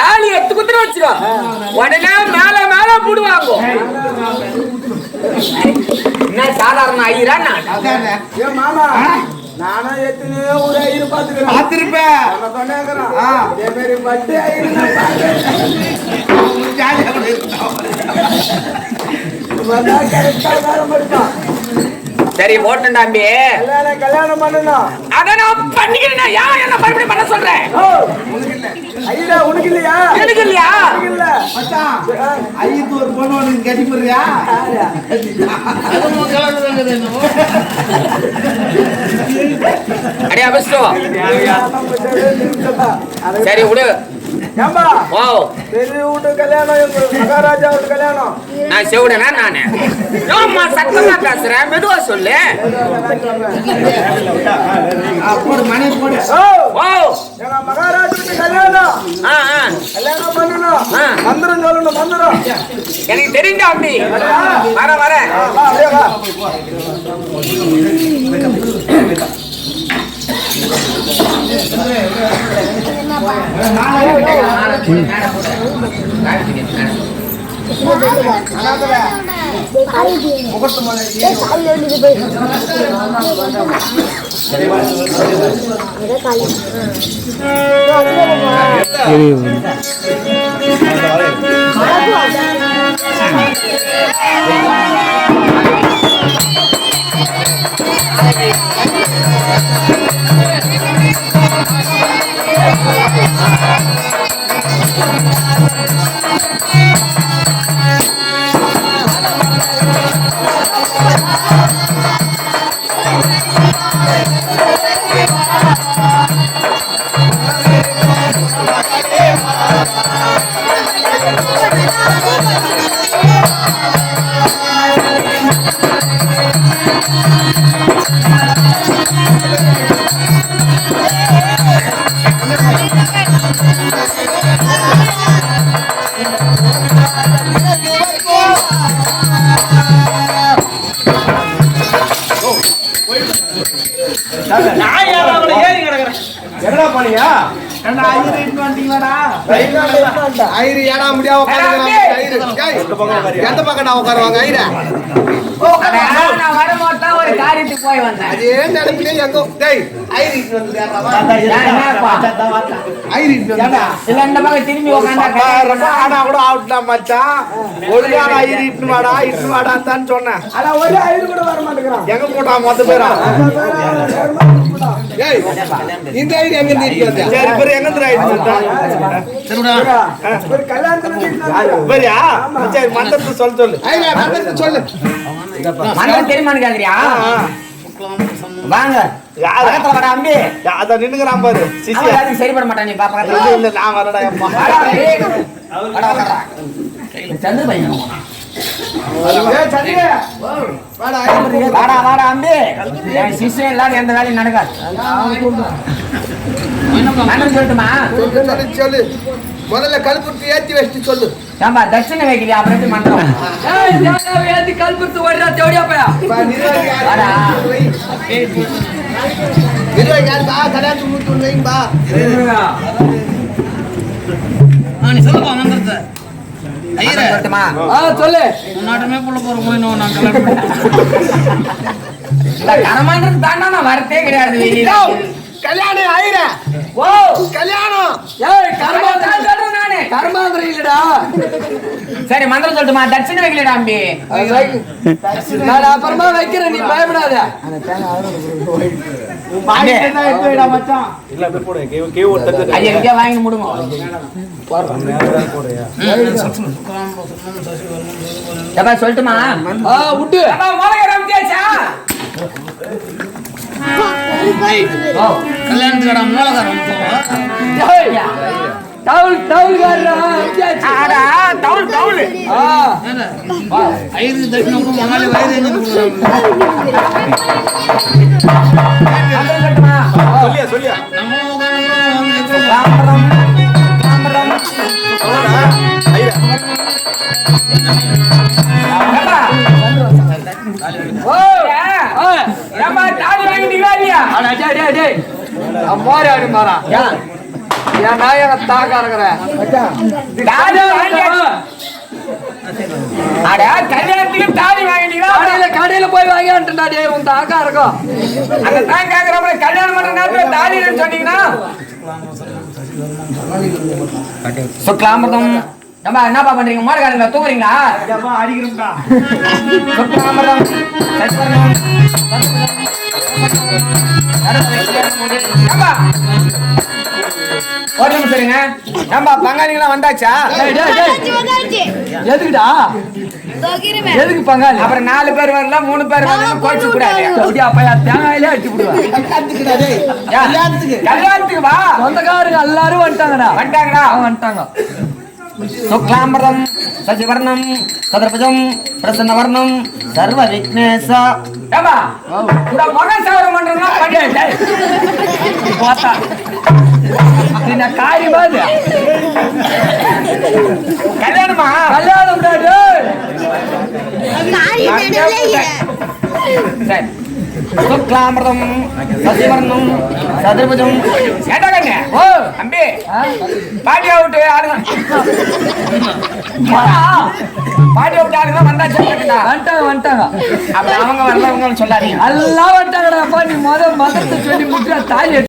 தாலி எடுத்து குத்துட்டு வச்சுக்கோ. உடனே மேல மேல போடுவாங்க என்ன சாதாரண ஐயரா மாமா நானும் எத்தனையோ ஒரு ஐயரு பாத்துக்கிறேன் பார்த்திருப்பேன். இதே மாதிரி பட்டு ஐயரு ஆ வேலை முடிப்பான். சரி போட்டேன் தம்பி. கல்யாணம் பண்ணணும். அத நான் பண்ணிக்கிறேன் ஏன் என்ன மறுபடியும் பண்ண சொல்றேன் ஓ, ஐயரா உனக்கு இல்லையா? எனக்கு இல்லையா? இல்ல. மச்சான், ஐயத்து ஒரு பொண்ணு உனக்கு கட்டி போடுறியா? அடியா அபிஷ்டம் அது- சரி விடு. பெரிய வீட்டு கல்யாணம் எங்க மகாராஜா வீட்டு கல்யாணம். நான் செவிடனா நானு? ஏம்மா சத்தமா பேசுறேன் மெதுவா சொல்லு. போடு, போடு. ஓ எங்க மகாராஜா வீட்டு கல்யாணம். ஆ ஆ. கல்யாணம் பண்ணணும். மந்திரம் சொல்லணும் மந்திரம். எனக்கு தெரிஞ்சா அப்படி. வர வர. வா, அப்படியே வா என்னடா பண்ணியா? ஏன்டா, ஐயரு வந்துட்டீங்களாடா? ஐயரு ஏடா முடியா உட்காந்துக்கிறாங்க? ஐயரு, ஏய், எந்த உட்காருவாங்க ஐயரு? நான் ஒரு காரியத்துக்கு போய் வந்தேன் அதே நினைப்பிலே எங்கோ டேய். இல்ல இந்த பக்கம் திரும்பி உட்காந்தா ஆனா கூட ஆகட்டும் மச்சான். ஒழுங்கான ஐயரு இட்டுன்னு வாடா, இட்டுன்னு வாடான்னு சொன்னேன். ஆனா ஒரு ஐயரு கூட வர மாட்டேங்கிறான் எங்க போட்டான் மொத்த பேரா? ஏய், இந்த எங்க வந்தா? சரி, பிறகு எங்க இருந்து ஐயரு வந்தா? ஒரு கல்யாணத்துல நிக்கணும். சரியா? சரி, மந்திரத்தை சொல்ல சொல்லு. ஐயா, சொல்லு. தெரியுமான்னு கேக்குறியா. வாங்க. யாரு? பக்கத்துல வாடா அம்பி. நின்னுக்கிறான் பாரு. அவன் சிஷ்யா. எல்லாத்துக்கும் சரிப்பட மாட்டான் நீ பா பக்கத்துல இல்ல, இல்ல, நான் வரடா, அம்மா. வாடா. வாடா. சந்திர பையன் அம்பி. என் சிஷ்யம் இல்லாத எந்த வேலையும் நடக்காது. சொல்லட்டுமா? சொல்லு. முதல்ல கழுப்புட்டு ஏத்தி வச்சுட்டு சொல்லு. ஏம்பா தட்சிணை வைக்கிறியா அப்புறம் எப்படி மந்திரம் பா, நிர்வாகி யாரு? வாடா. நிர்வாகி? பா, கல்யாணத்துக்கு மூத்து பா. நீ சொல்லுப்பா மந்திரத்தை. சொல்லு. உன்னாட்டமே புள்ள போற போய் நான் கல்யாணம் கரமான்றது தாண்டா நான் வரத்தே கிடையாது. கல்யாணம் ஆயிர. ஓ. கல்யாணம். ஏய் கர்மாந்திரம். சொல்றேன் நானு. கர்மாந்திரம் இல்லடா. சரி மந்திரம் சொல்லட்டுமா தட்சிணை வைக்கலடா அம்பி நான் அப்புறமா வைக்கிறேன் நீ பயப்படாத. வாங்கி முடுங்க. சொல்லட்டுமா? ஆ விட்டு அப்பா மூலகாரம் டவுல் டவுல் ஆடா டவுல் டவுல் ஆ தட்சிணம் கூட வயது ஆடி மாறா ஏன் என் தாக்கா கல்யாணத்துக்கு தாலி வாங்கிட்டீங்களா கடையில கடையில போய் வாங்கியான்ட்டுடா டேய் உன் தாக்கா இருக்கும் அந்த தான் கேக்குறப்ப கல்யாணம் பண்ற நேரத்துல சொன்னீங்கன்னா. சுக்லாமிரதம். நம்ம என்னப்பா பண்றீங்க? மோடகாரங்களா தூங்குறீங்களா? சுக்லாமிரதம் சத்வர்ணம் ஏம்பா, ஒரு நிமிஷம் இருங்க. ஏம்பா பங்காளிங்களாம் வந்தாச்சா? எதுக்குடா? எதுக்கு பங்காளி? அப்புறம் நாலு பேர் வரல மூணு பேர் வரல கோச்சு கூடாது. அப்படியே அப்ப தேங்காயிலே அடிச்சு விடுவேன். கல்யாணத்துக்கு. வா. சொந்தக்காரங்க எல்லாரும் வந்துட்டாங்கடா. வந்துட்டாங்கடா. அவங்க வந்துட்டாங்க. சுக்லாம்பரம் சசிவர்ணம் சதுர்புஜம் பிரசன்னவர்ணம் சர்வ விக்னேச ஏமா இந்த மகன் சவரம் பண்றதுனா பண்ணி டேய். பார்த்தா என்ன காரி பாரு கல்யாணமா? சரி. சுக்லாமிரதம் சசிவர்ணம் சதுர்புஜம். கண்ணே ஓ தம்பி. ஆ? பாட்டி அவுட்டு ஆளுங்க. பாட்டி அவுட்டு ஆளுங்க. வந்தாச்சு வந்துட்டாங்க வந்துட்டாங்க. அப்ப அவங்க வரல அவங்க சொல்லாதீங்க. எல்லாம் வந்துட்டாங்கடா நீ முத மதத்தை சொல்லி முட்டு தாலி